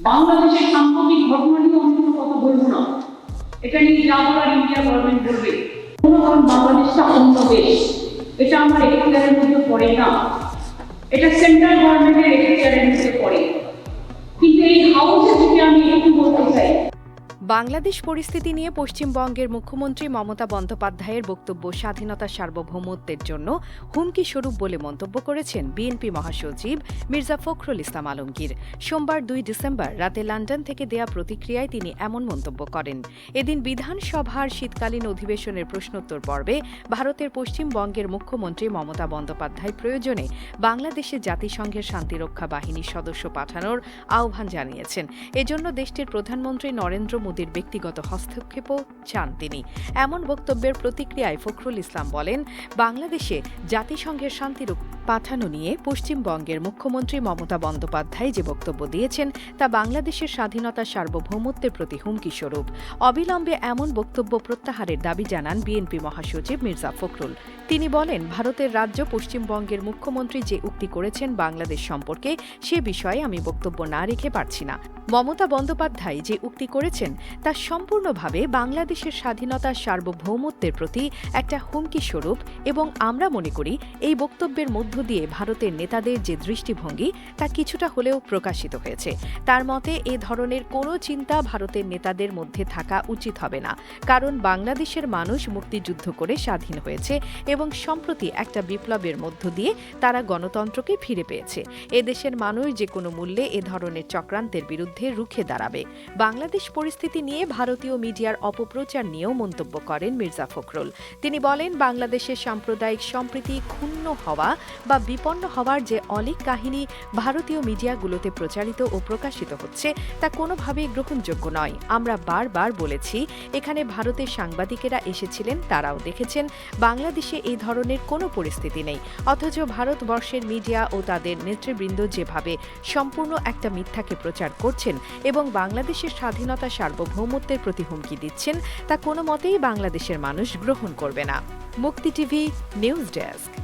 বাংলাদেশের সাম্প্রতিক ঘটনা নিয়ে কোনো কথা বলব না। এটা নিয়ে যা বলার ইন্ডিয়া গভর্নমেন্ট বলবে। কোনো কারণ বাংলাদেশটা অন্য দেশ। এটা আমার এখতিয়ারের মধ্যে পড়ে না। এটা সেন্ট্রাল গভর্নমেন্টের এখতিয়ারের মধ্যে পড়ে। কিন্তু এই হাউসে থেকে আমি একটু বলতে চাই বাংলাদেশ পরিস্থিতি নিয়ে পশ্চিমবঙ্গের মুখ্যমন্ত্রী মমতা বন্দ্যোপাধ্যায়ের বক্তব্য স্বাধীনতা সার্বভৌমত্বের জন্য হুমকি স্বরূপ বলে মন্তব্য করেছেন বিএনপি মহাসচিব মির্জা ফখরুল ইসলাম আলমগীর। সোমবার দুই ডিসেম্বর রাতে লন্ডন থেকে দেয়া প্রতিক্রিয়ায় তিনি এমন মন্তব্য করেন। এদিন বিধানসভার শীতকালীন অধিবেশনের প্রশ্নোত্তর পর্বে ভারতের পশ্চিমবঙ্গের মুখ্যমন্ত্রী মমতা বন্দ্যোপাধ্যায় প্রয়োজনে বাংলাদেশে জাতিসংঘের শান্তিরক্ষা বাহিনীর সদস্য পাঠানোর আহ্বান জানিয়েছেন। এজন্য দেশটির প্রধানমন্ত্রী নরেন্দ্র মোদীর ব্যক্তিগত হস্তক্ষেপও চান তিনি। এমন বক্তব্যের প্রতিক্রিয়ায় ফখরুল ইসলাম বলেন বাংলাদেশে জাতিসংঘের শান্তিরক্ষা পাঠানো নিয়ে পশ্চিমবঙ্গের মুখ্যমন্ত্রী মমতা বন্দ্যোপাধ্যায় যে বক্তব্য দিয়েছেন তা বাংলাদেশের স্বাধীনতা সার্বভৌমত্বের প্রতি হুমকি স্বরূপ। অবিলম্বে এমন বক্তব্য প্রত্যাহারের দাবি জানান বিএনপি মহাসচিব মির্জা ফখরুল। তিনি বলেন, ভারতের রাজ্য পশ্চিমবঙ্গের মুখ্যমন্ত্রী যে উক্তি করেছেন বাংলাদেশ সম্পর্কে সে বিষয়ে আমি বক্তব্য না রেখে পারছি না। মমতা বন্দ্যোপাধ্যায় যে উক্তি করেছেন তা সম্পূর্ণভাবে বাংলাদেশের স্বাধীনতা সার্বভৌমত্বের প্রতি একটা হুমকি স্বরূপ এবং আমরা মনে করি এই বক্তব্যের মধ্য দিয়ে ভারতের নেতাদের যে দৃষ্টিভঙ্গি, তা কিছুটা হলেও প্রকাশিত হয়েছে। তার মতে, এ ধরনের কোনো চিন্তা ভারতের নেতাদের মধ্যে থাকা উচিত হবে না। কারণ বাংলাদেশের মানুষ মুক্তিযুদ্ধ করে স্বাধীন হয়েছে এবং সম্প্রতি একটা বিপ্লবের মধ্য দিয়ে তারা গণতন্ত্রকে ফিরে পেয়েছে। এদেশের মানুষ যে কোনো মূল্যে এ ধরনের চক্রান্তের বিরুদ্ধে রুখে দাঁড়াবে। বাংলাদেশ পরিস্থিতি নিয়ে ভারতীয় মিডিয়ার অপপ্রচার নিয়েও মন্তব্য করেন মির্জা ফখরুল। তিনি বলেন, বাংলাদেশের সাম্প্রদায়িক সম্প্রীতি ক্ষুণ্ণ হওয়া বা বিপন্ন হওয়ার যে অলিক কাহিনী ভারতীয় মিডিয়াগুলোতে প্রচারিত ও প্রকাশিত হচ্ছে, তা কোনোভাবেই গ্রহণযোগ্য নয়। আমরা বারবার বলেছি, এখানে ভারতের সাংবাদিকেরা এসেছিলেন, তারাও দেখেছেন, বাংলাদেশে এই ধরনের কোনো পরিস্থিতি নেই। অথচ ভারতবর্ষের মিডিয়া ও তাদের নেতৃবৃন্দ যেভাবে সম্পূর্ণ একটা মিথ্যাকে প্রচার করছেন এবং বাংলাদেশের স্বাধীনতা সার্বভৌমত্বের প্রতি হুমকি দিচ্ছেন, তা কোনো মতেই বাংলাদেশের মানুষ গ্রহণ করবে না। মুক্তি টিভি, নিউজ ডেস্ক।